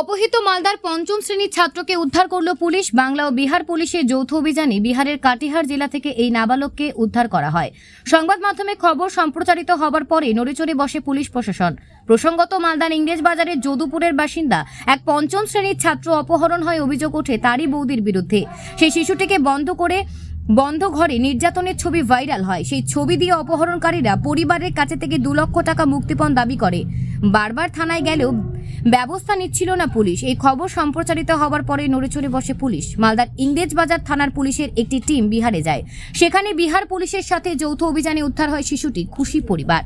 অপহৃত মালদার পঞ্চম শ্রেণির ছাত্রকে উদ্ধার করল পুলিশ। বাংলা ও বিহার পুলিশের যৌথ অভিযানে বিহারের কাটিহার জেলা থেকে এই নাবালককে উদ্ধার করা হয়। সংবাদ মাধ্যমে খবর সম্প্রচারিত হবার পরে নড়েচড়ে বসে পুলিশ প্রশাসন। প্রসঙ্গত, মালদার ইংরেজ বাজারের যদুপুরের বাসিন্দা এক পঞ্চম শ্রেণির ছাত্র অপহরণ হয় অভিযোগ ওঠে তারই বৌদির বিরুদ্ধে। সেই শিশুটিকে বন্ধ করে বন্ধ ঘরে নির্যাতনের ছবি ভাইরাল হয়। সেই ছবি দিয়ে অপহরণকারীরা পরিবারের কাছে থেকে দু লক্ষ টাকা মুক্তিপণ দাবি করে। বারবার থানায় গেলেও ব্যবস্থা নিচ্ছিল না পুলিশ। এই খবর সম্প্রচারিত হওয়ার পরে নড়েচড়ে বসে পুলিশ। মালদার ইংরেজবাজার থানার পুলিশের একটি টিম বিহারে যায়। সেখানে বিহার পুলিশের সাথে যৌথ অভিযানে উদ্ধার হয় শিশুটি, খুশি পরিবার।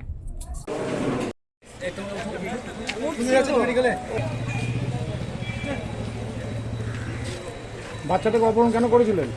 বাচ্চাটাকে অপহরণ কেন করেছিলেন?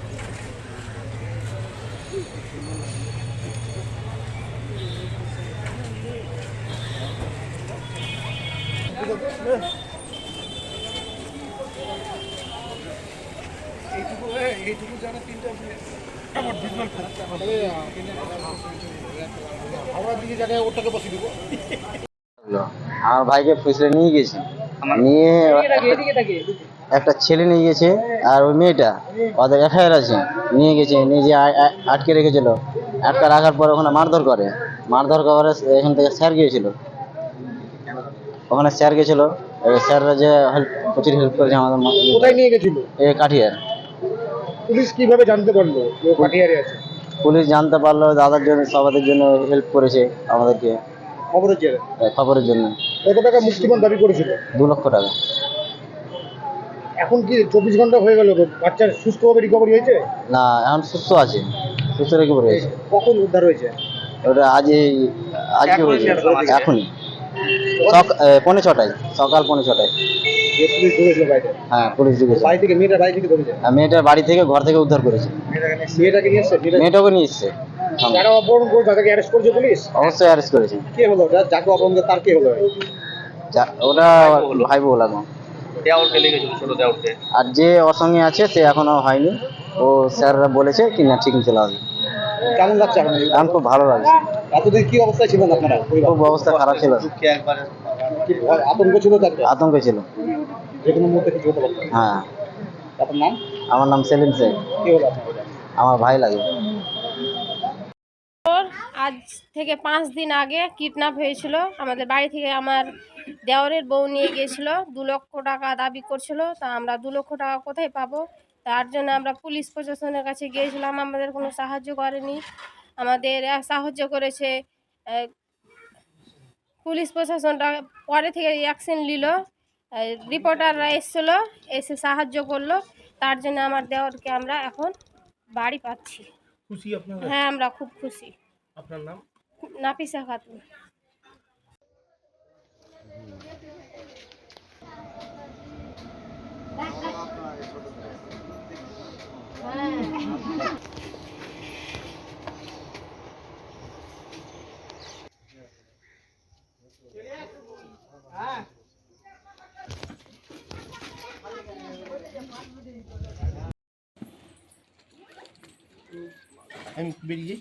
আমার ভাইকে ফুসলে নিয়ে গেছে। নিয়ে একটা ছেলে নিয়ে গেছে আর ওই মেয়েটা, ওদের এফআইআর আছে। নিয়ে গেছে আ- আটকে রেখেছিল। আটকে রাখার পরে ওখানে মারধর করে। মারধর করে এখান থেকে স্যার গিয়েছিল। ওখানে স্যার গেছিল স্যাররা যে হেল্প প্রচুর হেল্প করেছে আমাদের কোথায় নিয়ে গেছিল? এ কাঠিয়ার। পুলিশ কীভাবে জানতে পারল যে ও কাটিয়ারে আছে? পুলিশ জানতে পারল দাদার জন্য সবাদের জন্য হেল্প করেছে আমাদেরকে। খবরের জেরে এ, খবরের জন্য। কত টাকা মুক্তিপণ দাবি করেছিল? দু লক্ষ টাকা। এখন কি চব্বিশ ঘণ্টা হয়ে গেল? বাচ্চার সুস্থভাবে রিকভারি হয়েছে? না এখন সুস্থ আছে। সুস্থ রেখে পড়ে আছে কখন উদ্ধার হয়েছে? ওটা আজ আজকে হয়েছে। এখনই। পৌনে ছটায় সকাল পৌনে ছটায়। হ্যাঁ পুলিশ ঢুকেছে। বাড়ি থেকে মেয়েটা বাড়ি থেকে ধরেছে আর মেয়েটার বাড়ি থেকে ঘর থেকে উদ্ধার করেছে। মেয়েটাকে নিয়ে এসছে? মেয়েটাকে নিয়ে এসছে? যারা অপহরণ করে তাদেরকে অ্যারেস্ট করেছে পুলিশ? অবশ্যই অ্যারেস্ট করেছে। কে হলো? যা- যাকে অপহরণ করে তার কে হলো? যা- ওটা ভাই বউ লাগো দেওয়ালকে লেগেছিল ছোট দেওয়ালকে আর যে ওর সঙ্গে আছে সে এখনও হয়নি। ও স্যাররা বলেছে কি না ঠিক চলে আসবে। কেমন লাগছে এখন খুব ভালো লাগছে। এতদিন কি অবস্থায় ছিলেন আপনারা? পরিবার খুব অবস্থা খারাপ ছিল। কি ভয়, আতঙ্ক ছিল আতঙ্ক ছিল। যে কোনো মুহূর্তে কিছু হতে পারতো হ্যাঁ। আপনার নাম? আমার নাম সেলিম শেখ। কি হলো আপনার আমার ভাই লাগে। ওর আজ থেকে পাঁচ দিন আগে কিডন্যাপ হয়েছিল। আমাদের বাড়ি থেকে আমার দেওরের বউ নিয়ে গিয়েছিল। দু লক্ষ টাকা দাবি করছিল। তা আমরা দু লক্ষ টাকা কোথায় পাবো? তার জন্য আমরা পুলিশ প্রশাসনের কাছে গিয়েছিলাম আমাদের কোনো সাহায্য করেনি। আমাদের সাহায্য করেছে পুলিশ প্রশাসনটা পরে থেকে অ্যাকশন নিল রিপোর্টাররা এসেছিল এসে সাহায্য করল। তার জন্য আমার দেওরকে আমরা এখন বাড়ি পাচ্ছি। খুশি আপনার? হ্যাঁ আমরা খুব খুশি। আপনার নাম? নাপিসা খাতুন। আমি বেরিয়ে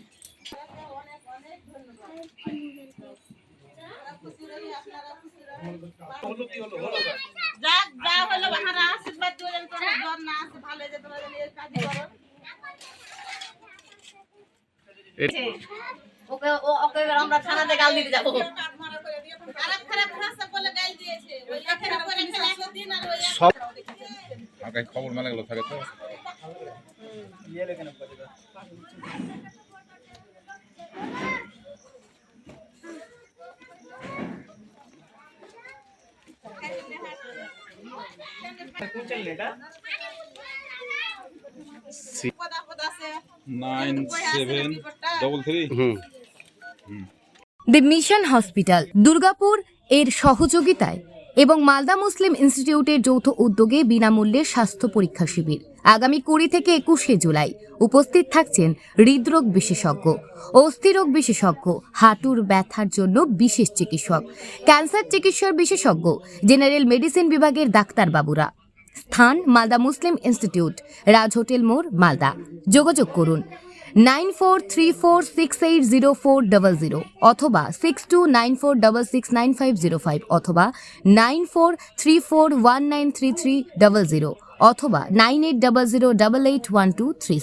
যাই ওকে ওকে আমরা থানাতে গাল দিতে যাব। খারাপ খারাপ ভাষা বলে গাল দিয়েছে ওই একের উপর একের একদিন আর ওই সব আগে খবর মেলা গুলো থাকে তো। পদ আপদ আছে nine seven double three the Mission Hospital Durgapur এর সহযোগিতায় এবং মালদা মুসলিম ইনস্টিটিউটের যৌথ উদ্যোগে বিনামূল্যে স্বাস্থ্য পরীক্ষা শিবির। আগামী কুড়ি থেকে একুশে জুলাই উপস্থিত থাকছেন হৃদরোগ বিশেষজ্ঞ অস্থিরোগ বিশেষজ্ঞ হাঁটুর ব্যথার জন্য বিশেষ চিকিৎসক ক্যান্সার চিকিৎসার বিশেষজ্ঞ জেনারেল মেডিসিন বিভাগের ডাক্তারবাবুরা। স্থান Malda Muslim Institute, Raj Hotel মোড়, মালদা। যোগাযোগ করুন nine four three four six eight zero four double zero অথবা six two nine four double six nine five zero five অথবা nine four three four one nine three three double zero অথবা nine eight double zero double eight one two three